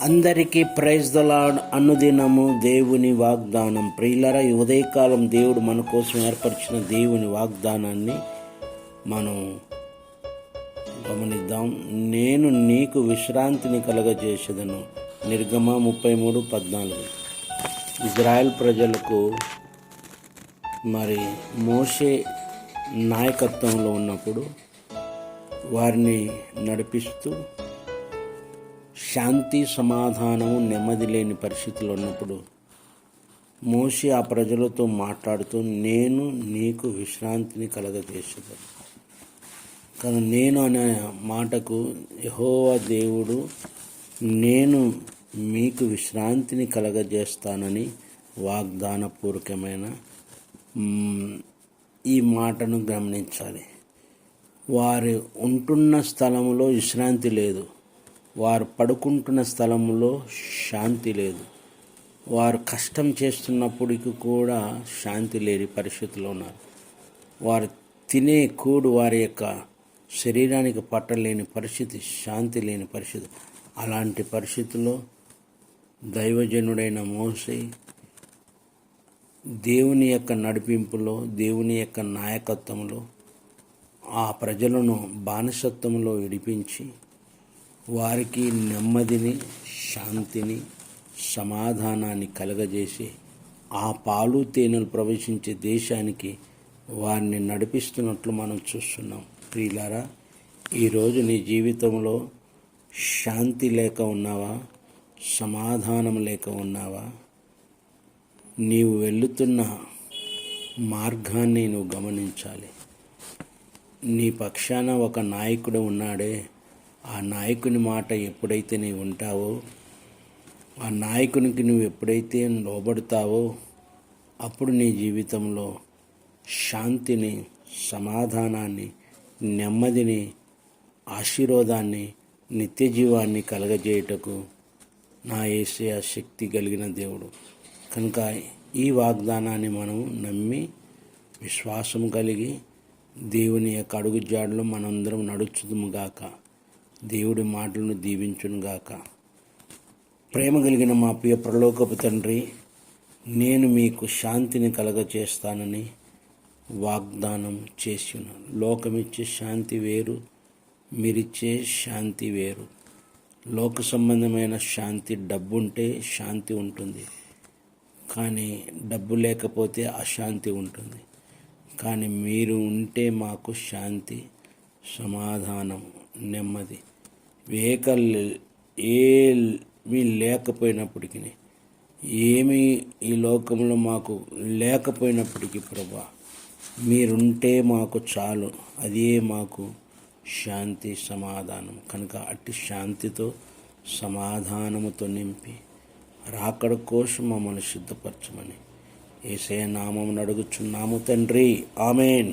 అందరికీ praise the Lord అనుదినము దేవుని వాగ్దానం. ప్రియులర ఈ ఉదయకాలం దేవుడు మన కోసం ఏర్పరిచిన దేవుని వాగ్దానాన్ని మనం గమనిద్దాం. నేను నీకు విశ్రాంతిని కలగజేసేదను. నిర్గమ ముప్పై మూడు పద్నాలుగు. ఇజ్రాయెల్ ప్రజలకు మరి మోషే నాయకత్వంలో ఉన్నప్పుడు వారిని నడిపిస్తూ శాంతి సమాధానము నెమ్మది లేని పరిస్థితులు ఉన్నప్పుడు మోషి ఆ ప్రజలతో మాట్లాడుతూ నేను నీకు విశ్రాంతిని కలగజేసేది. కానీ నేను అనే మాటకు యహోవా దేవుడు నేను మీకు విశ్రాంతిని కలగజేస్తానని వాగ్దానపూర్వకమైన ఈ మాటను గమనించాలి. వారు ఉంటున్న స్థలంలో విశ్రాంతి లేదు. వారు పడుకుంటున్న స్థలంలో శాంతి లేదు. వారు కష్టం చేస్తున్నప్పటికీ కూడా శాంతి లేని పరిస్థితిలో ఉన్నారు. వారు తినే కూడు వారి యొక్క శరీరానికి పట్టలేని పరిస్థితి శాంతి లేని పరిస్థితి. అలాంటి పరిస్థితుల్లో దైవజనుడైన మోసే దేవుని యొక్క నడిపింపులో దేవుని యొక్క నాయకత్వంలో ఆ ప్రజలను బానిసత్వంలో విడిపించి వారికి నెమ్మదిని శాంతిని సమాధానాన్ని కలగజేసి ఆ పాలు తేనెలు ప్రవేశించే దేశానికి వారిని నడిపిస్తున్నట్లు మనం చూస్తున్నాం. ప్రియులారా ఈరోజు నీ జీవితంలో శాంతి లేక ఉన్నావా? సమాధానం లేక ఉన్నావా? నీవు వెళుతున్న మార్గాన్ని నువ్వు గమనించాలి. నీ పక్షాన ఒక నాయకుడు ఉన్నాడే. ఆ నాయకుని మాట ఎప్పుడైతే నీవు ఉంటావో ఆ నాయకునికి నువ్వు ఎప్పుడైతే లోబడతావో అప్పుడు నీ జీవితంలో శాంతిని సమాధానాన్ని నెమ్మదిని ఆశీర్వాదాన్ని నిత్య జీవాన్ని నా ఏసే శక్తి కలిగిన దేవుడు. కనుక ఈ వాగ్దానాన్ని మనం నమ్మి విశ్వాసం కలిగి దేవుని యొక్క అడుగుజాడలో మనందరం నడుచుదుము గాక. దేవుడి మాటలను దీవించునుగాక. ప్రేమ కలిగిన మా ప్రియ ప్రలోకపు తండ్రి నేను మీకు శాంతిని కలగచేస్తానని వాగ్దానం చేసి ఉన్నాను లోకమిచ్చే శాంతి వేరు మీరిచ్చే శాంతి వేరు. లోక సంబంధమైన శాంతి డబ్బు ఉంటే శాంతి ఉంటుంది. కానీ డబ్బు లేకపోతే అశాంతి ఉంటుంది. కానీ మీరు ఉంటే మాకు శాంతి సమాధానం. నెమ్మది. వేక ఏమీ లేకపోయినప్పటికీ ఏమీ ఈ లోకంలో మాకు లేకపోయినప్పటికీ ప్రభా మీరుంటే మాకు చాలు. అదే మాకు శాంతి సమాధానం. కనుక అట్టి శాంతితో సమాధానముతో నింపి రాకడ కోసం మమ్మల్ని సిద్ధపరచమని ఏసే నామం అడుగుచున్నాము తండ్రి. ఆమెన్.